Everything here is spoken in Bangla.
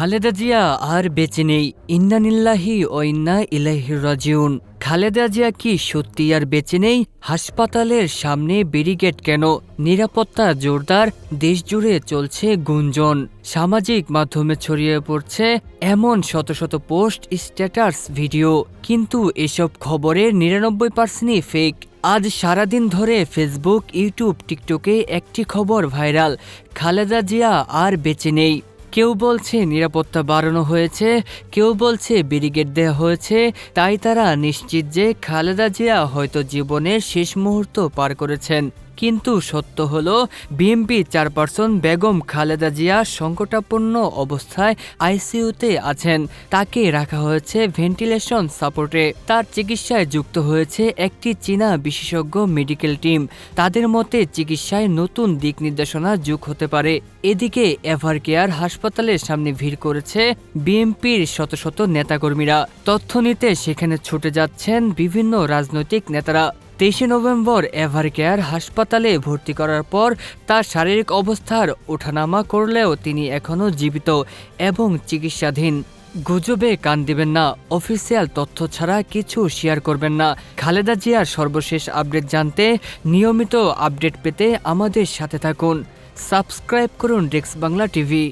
খালেদা জিয়া আর বেঁচে নেই। ইন্নানিল্লাহি ও ইন্না ইলাইহি রাজিউন। খালেদা জিয়া কি সত্যি আর বেঁচে নেই? হাসপাতালের সামনে ব্যারিকেড কেন? নিরাপত্তা জোরদার, দেশজুড়ে চলছে গুঞ্জন। সামাজিক মাধ্যমে ছড়িয়ে পড়ছে এমন শত শত পোস্ট, স্ট্যাটাস, ভিডিও। কিন্তু এসব খবরের নিরানব্বই পার্সেন্টই ফেক আজ সারাদিন ধরে ফেসবুক ইউটিউব টিকটকে একটি খবর ভাইরাল। খালেদা জিয়া আর বেঁচে নেই। কেউ বলছে নিরাপত্তা বাড়ানো হয়েছে, কেউ বলছে ব্যারিকেড দেওয়া হয়েছে, তাই তারা নিশ্চিত যে খালেদা জিয়া হয়তো জীবনের শেষ মুহূর্ত পার করেছেন। কিন্তু সত্য হলো বিএমপি চেয়ারপারসন বেগম খালেদা জিয়া সংকটাপন্ন অবস্থায় আইসিইউতে আছেন। তাকে রাখা হয়েছে ভেন্টিলেশন সাপোর্টে। তার চিকিৎসায় যুক্ত হয়েছে একটি চীনা বিশেষজ্ঞ মেডিকেল টিম। তাদের মতে চিকিৎসায় নতুন দিক নির্দেশনা যোগ হতে পারে। এদিকে এভার কেয়ার হাসপাতালের সামনে ভিড় করেছে বিএনপির শত শত নেতাকর্মীরা। তথ্য নিতে সেখানে ছুটে যাচ্ছেন বিভিন্ন রাজনৈতিক নেতারা। তেইশে নভেম্বর এভার কেয়ার হাসপাতালে ভর্তি করার পর তার শারীরিক অবস্থার ওঠানামা করলেও তিনি এখনও জীবিত এবং চিকিৎসাধীন। গুজবে কান দিবেন না, অফিসিয়াল তথ্য ছাড়া কিছু শেয়ার করবেন না। খালেদা জিয়ার সর্বশেষ আপডেট জানতে নিয়মিত আপডেট পেতে আমাদের সাথে থাকুন। সাবস্ক্রাইব করুন ডেক্স বাংলা টিভি।